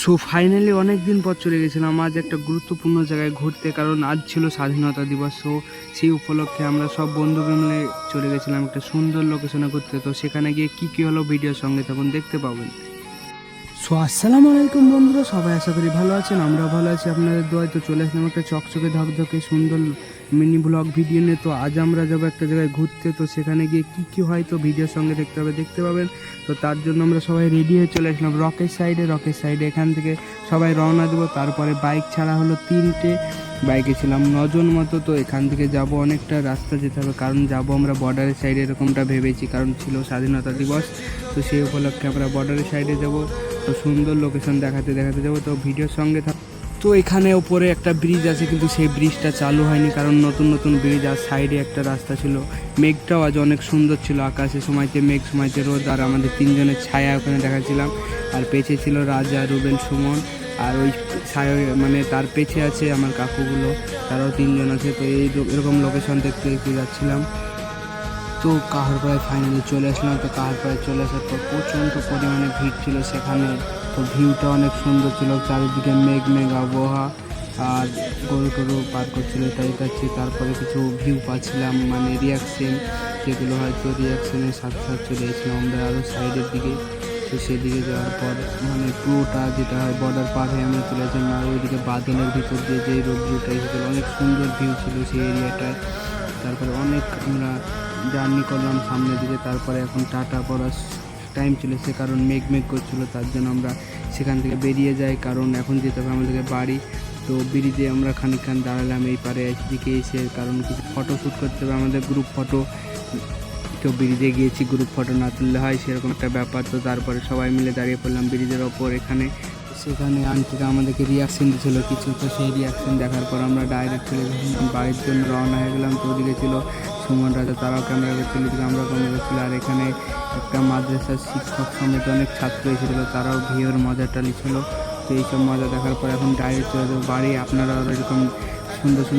So finally অনেক দিন পর চলে গেছিলাম। আজ একটা গুরুত্বপূর্ণ জায়গায় ঘুরতে, কারণ আজ ছিল স্বাধীনতা দিবস। সো সেই উপলক্ষে আমরা সব বন্ধু মিলে চলে গেছিলাম একটা সুন্দর লোকেশনে ঘুরতে। তো সেখানে গিয়ে কি কি হলো ভিডিওর সঙ্গে তখন দেখতে পাবেন। সো আসসালামু আলাইকুম বন্ধুরা, সবাই আশা করি ভালো আছেন, আমরাও ভালো আছি। আপনাদের দোয়ায় তো চলে আসলাম একটা চকচকে ধকধকে সুন্দর মিনি ব্লগ ভিডিও নিয়ে। তো আজ আমরা যাব একটা জায়গায় ঘুরতে। তো সেখানে গিয়ে কি কি হয় তো ভিডিওর সঙ্গে দেখতে হবে, দেখতে পাবেন। তো তার জন্য আমরা সবাই রেডি হয়ে চলে আসলাম রকের সাইডে রকের সাইডে এখান থেকে সবাই রওনা দেবো। তারপরে বাইক ছাড়া হলো তিনটে। বাইকে ছিলাম নজন মতো। তো এখান থেকে যাব অনেকটা রাস্তা যেতে হবে। কারণ যাব আমরা বর্ডারের সাইডে এরকমটা ভেবেছি। কারণ ছিল স্বাধীনতা দিবস। তো সেই উপলক্ষে আমরা বর্ডারের সাইডে যাব। তো সুন্দর লোকেশন দেখাতে দেখাতে যাব। তো ভিডিওর সঙ্গে থাক তো এখানে ওপরে একটা ব্রিজ আছে, কিন্তু সেই ব্রিজটা চালু হয়নি কারণ নতুন নতুন ব্রিজ আর সাইডে একটা রাস্তা ছিল। মেঘটাও আজ অনেক সুন্দর ছিল, আকাশে সময়তে মেঘ, সময়তে রোদ আর আমাদের তিনজনের ছায়া ওখানে দেখাচ্ছিলাম। আর পেছে ছিল রাজা রুবেল সুমন আর ওই ছায়া মানে তার পেছে আছে আমার কাকুগুলো, তারাও তিনজন আছে, তো এই এরকম লোকেশন দেখতে দেখতে যাচ্ছিলাম। তো কাহার কাহারপাড়ায় ফাইনালি চলে আসলাম, তো কাহার কাহারপাড়ায় চলে আসার পর প্রচণ্ড পরিমাণে ভিড় ছিল সেখানে। তো ভিউটা অনেক সুন্দর ছিল, চারিদিকে মেঘ মেঘ আবহাওয়া, আর গরু টরু পার করছিল, তাই পাচ্ছি তারপরে কিছু ভিউ পাচ্ছিলাম মানে রিয়াকশন যেগুলো হয়তো রিয়াকশনের সাথে সাথে চলে এসেছিলাম আমরা আরও সাইডের দিকে। তো সেদিকে যাওয়ার পর মানে পুরোটা যেটা হয় বর্ডার পার হয়ে আমরা চলে আসলাম, আর ওইদিকে বাদলের ভিতর দিয়ে যে রোড ভিউটা এসেছিল, অনেক সুন্দর ভিউ ছিল সেই এরিয়াটায় তারপরে অনেক আমরা জার্নি করলাম সামনের দিকে, তারপরে এখন টাটা পড়ার টাইম চলেছে কারণ মেঘ মেঘ করছিল, তার জন্য আমরা সেখান থেকে বেরিয়ে যাই। কারণ এখন যেতে হবে আমাদেরকে বাড়ি। তো ব্রিজে আমরা খানিকক্ষণ দাঁড়ালাম এই পারে দিকে এসে কারণ কিছু ফটো শ্যুট করতে হবে, আমাদের গ্রুপ ফটো তো ব্রিজে গিয়েছি গ্রুপ ফটো না তুললে হয়, সেরকম একটা ব্যাপার। তো তারপরে সবাই মিলে দাঁড়িয়ে পড়লাম ব্রিজের ওপর এখানে। সেখানে আন্টিরা আমাদেরকে রিয়াকশন দিয়েছিল কিছু, তো সেই রিয়াকশন দেখার পর আমরা ডাইরেক্ট চলে বাড়ির জন্য রওনা হয়ে গেলাম। তো ওদিকে ছিল সুমন রাজা তারাও ক্যামেরা দিল আমরা ক্যামেরা করছিল আর এখানে একটা মাদ্রাসার শিক্ষক সমেত অনেক ছাত্র এসেছিল, তারাও ভিওর মজাটা নিচ্ছিল। তো এইসব মজা দেখার পর এখন ডাইরেক্ট চলে যাব বাড়ি। আপনারা এরকম সুন্দর সুন্দর